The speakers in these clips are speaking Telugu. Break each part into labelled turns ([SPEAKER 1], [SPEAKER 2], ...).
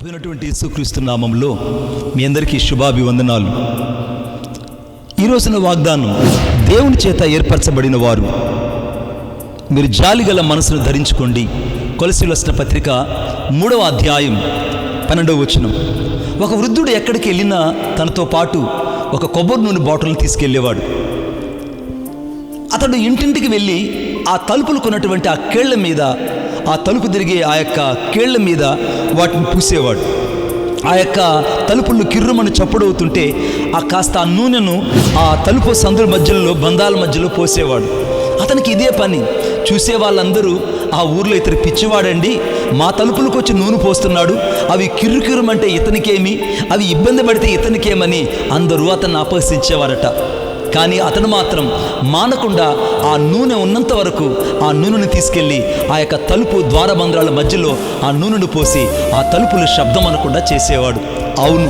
[SPEAKER 1] ప్రభునటువంటి యేసుక్రీస్తు నామంలో మీ అందరికీ శుభాభివందనాలు. ఈ రోజున వాగ్దానం దేవుని చేత ఏర్పరచబడిన వారు మీరు జాలిగల మనసును ధరించుకోండి. కొలసిలసిన పత్రిక మూడవ అధ్యాయం పన్నెండవ వచనం. ఒక వృద్ధుడు ఎక్కడికి వెళ్ళినా తనతో పాటు ఒక కొబ్బరి నూనె బాటిల్ని తీసుకెళ్ళేవాడు. అతడు ఇంటింటికి వెళ్ళి ఆ తలుపులు కొన్నటువంటి ఆ కేళ్ళ మీద ఆ తలుపు తిరిగే ఆ యొక్క కేళ్ళ మీద వాటిని పూసేవాడు. ఆ యొక్క తలుపులు కిర్రుమని చప్పుడవుతుంటే ఆ కాస్త ఆ నూనెను ఆ తలుపు సందుల మధ్యలో బంధాల మధ్యలో పోసేవాడు. అతనికి ఇదే పని. చూసే వాళ్ళందరూ ఆ ఊర్లో ఇతరు పిచ్చివాడండి. మా తలుపులకు వచ్చి నూనె పోస్తున్నాడు. అవి కిర్రు అంటే ఇతనికేమి? అవి ఇబ్బంది పడితే ఇతనికేమని అందరూ అతన్ని అపహసించేవారట కానీ అతను మాత్రం మానకుండా ఆ నూనె ఉన్నంత వరకు ఆ నూనెను తీసుకెళ్ళి ఆ యొక్క తలుపు ద్వారబంధ్రాల మధ్యలో ఆ నూనెను పోసి ఆ తలుపులు శబ్దం అనకుండా చేసేవాడు. అవును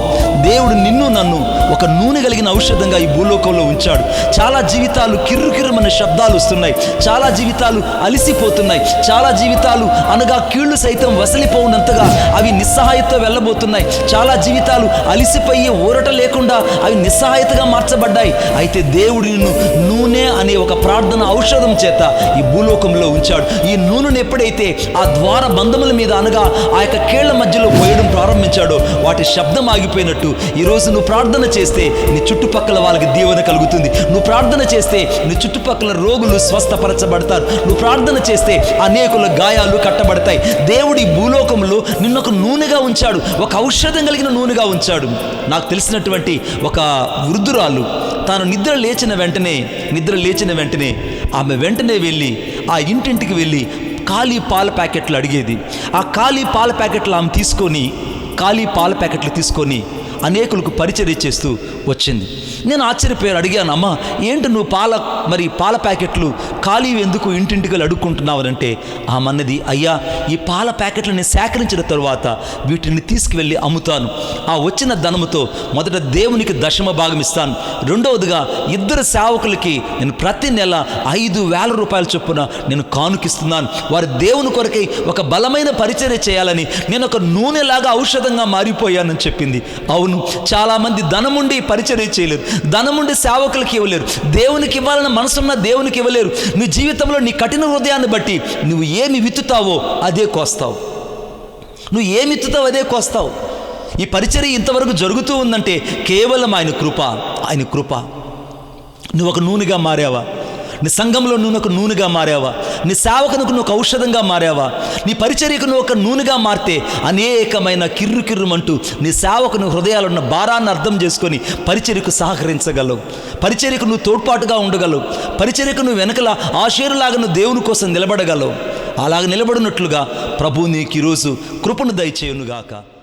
[SPEAKER 1] దేవుడు నిన్ను నన్ను ఒక నూనె కలిగిన ఔషధంగా ఈ భూలోకంలో ఉంచాడు. చాలా జీవితాలు కిర్రుకిర్రమనే శబ్దాలు వస్తున్నాయి. చాలా జీవితాలు అలిసిపోతున్నాయి. చాలా జీవితాలు అనగా కీళ్ళు సైతం వసలిపోవునంతగా అవి నిస్సహాయత వెళ్ళబోతున్నాయి. చాలా జీవితాలు అలిసిపోయే ఊరట లేకుండా అవి నిస్సహాయతగా మార్చబడ్డాయి. అయితే దేవుడు నిన్ను నూనె అనే ఒక ప్రార్థన ఔషధం చేత ఈ భూలోకంలో ఉంచాడు. ఈ నూనెను ఎప్పుడైతే ఆ ద్వార బంధముల మీద అనగా ఆ యొక్క కీళ్ళ మధ్యలో పోయడం ప్రారంభించాడో వాటి శబ్దం ఆగిపోయినట్టు ఈరోజు నువ్వు ప్రార్థన చేస్తే నీ చుట్టుపక్కల వాళ్ళకి దీవెన కలుగుతుంది. నువ్వు ప్రార్థన చేస్తే నీ చుట్టుపక్కల రోగులు స్వస్థపరచబడతారు. నువ్వు ప్రార్థన చేస్తే అనేకుల గాయాలు కట్టబడతాయి. దేవుడి భూలోకంలో నిన్నొక నూనెగా ఉంచాడు. ఒక ఔషధం కలిగిన నూనెగా ఉంచాడు. నాకు తెలిసినటువంటి ఒక వృద్ధురాలు తాను నిద్ర లేచిన వెంటనే నిద్ర లేచిన వెంటనే ఆమె వెంటనే వెళ్ళి ఆ ఇంటింటికి వెళ్ళి ఖాళీ పాల ప్యాకెట్లు అడిగేది. ఆ ఖాళీ పాల ప్యాకెట్లు ఆమె తీసుకొని ఖాళీ పాల ప్యాకెట్లు తీసుకొని అనేకులకు పరిచర్య చేస్తూ వచ్చింది. నేను ఆశ్చర్యపోయారు అడిగాను అమ్మ ఏంటి నువ్వు పాల మరి పాల ప్యాకెట్లు ఖాళీ ఎందుకు ఇంటింటికి అడుక్కుంటున్నావు అంటే ఆమన్నది అయ్యా ఈ పాల ప్యాకెట్లని సేకరించిన తరువాత వీటిని తీసుకువెళ్ళి అమ్ముతాను. ఆ వచ్చిన ధనముతో మొదట దేవునికి దశమ భాగం ఇస్తాను. రెండవదిగా ఇద్దరు సేవకులకి నేను ప్రతి నెల ఐదు వేల రూపాయల చొప్పున నేను కానుకిస్తున్నాను. వారి దేవుని కొరకై ఒక బలమైన పరిచర్య చేయాలని నేను ఒక నూనెలాగా ఔషధంగా మారిపోయానని చెప్పింది. అవును చాలామంది ధనముండి పరిచర్య చేయలేరు. ధనముండి సేవకులకి ఇవ్వలేరు. దేవునికి ఇవ్వాలని మనసున్న దేవునికి ఇవ్వలేరు. నీ జీవితంలో నీ కఠిన హృదయాన్ని బట్టి నువ్వు ఏమి విత్తుతావో అదే కోస్తావు. నువ్వు ఏమి విత్తుతావు అదే కోస్తావు. ఈ పరిచర్య ఇంతవరకు జరుగుతూ ఉందంటే కేవలం ఆయన కృప ఆయన కృప. నువ్వు ఒక నూనెగా మారావా? నీ సంఘంలో నువ్వు ఒక నూనెగా మారావా? నీ సేవకునికి నువ్వు ఒక ఔషధంగా మారావా? నీ పరిచర్యకు నువ్వు ఒక నూనెగా మారితే అనేకమైన కిర్రు కిర్రుమంటూ నీ సేవకును హృదయాలున్న భారాన్ని అర్థం చేసుకొని పరిచర్యకు సహకరించగలవు. పరిచర్యకు నువ్వు తోడ్పాటుగా ఉండగలవు. పరిచర్యకు నువ్వు వెనకల ఆశీరులాగా నువ్వు దేవుని కోసం నిలబడగలవు. అలాగ నిలబడినట్లుగా ప్రభు నీకు ఈరోజు కృపను దయచేయునుగాక.